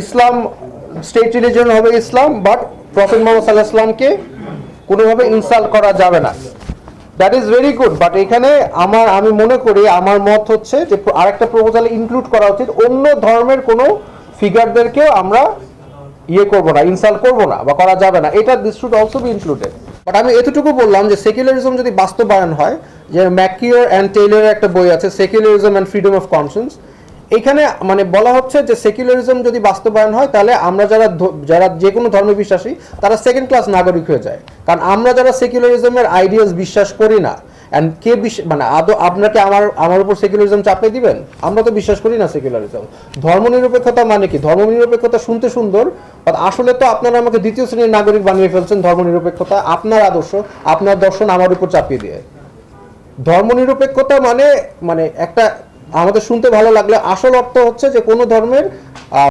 ইসলাম state religion হবে ইসলাম but prophet Mohammad সাল্লাহ ইসলামকে কোনোভাবে ইনসাল্ট করা যাবে না। That is very good but এখানে আমার, আমি মনে করি, আমার মত হচ্ছে যে আরেকটা প্রপোজালে ইনক্লুড করা উচিত। অন্য ধর্মের কোনো ফিগারদেরকেও আমরা ইয়ে করব না ইনসাল্ট করব না বা করা যাবে না। এটা this should also be included but আমি এতটুকু বললাম যে সেকুলারিজম যদি বাস্তবায়ন হয়, যে ম্যাকিওর অ্যান্ড টেইলরের একটা বই আছে secularism and freedom of conscience এখানে মানে বলা হচ্ছে যে সেকুলারিজম যদি বাস্তবায়ন হয়, তাহলে আমরা যারা যারা যে কোনো ধর্মে বিশ্বাসী, তারা সেকেন্ড ক্লাস নাগরিক হয়ে যায়। কারণ আমরা যারা সেকুলারিজমের আইডিয়াস বিশ্বাস করি না অ্যান্ড কে মানে আদৌ আপনাকে আমার আমার উপর সেকুলারিজম চাপিয়ে দিবেন? আমরা তো বিশ্বাস করি না সেকুলারিজম। ধর্মনিরপেক্ষতা মানে কি? ধর্মনিরপেক্ষতা শুনতে সুন্দর আসলে তো আপনারা আমাকে দ্বিতীয় শ্রেণির নাগরিক বানিয়ে ফেলছেন ধর্মনিরপেক্ষতা। আপনার আদর্শ, আপনার দর্শন আমার উপর চাপিয়ে দিয়ে। ধর্মনিরপেক্ষতা মানে মানে একটা আমাদের শুনতে ভালো লাগলে আসল অর্থ হচ্ছে যে কোনো ধর্মের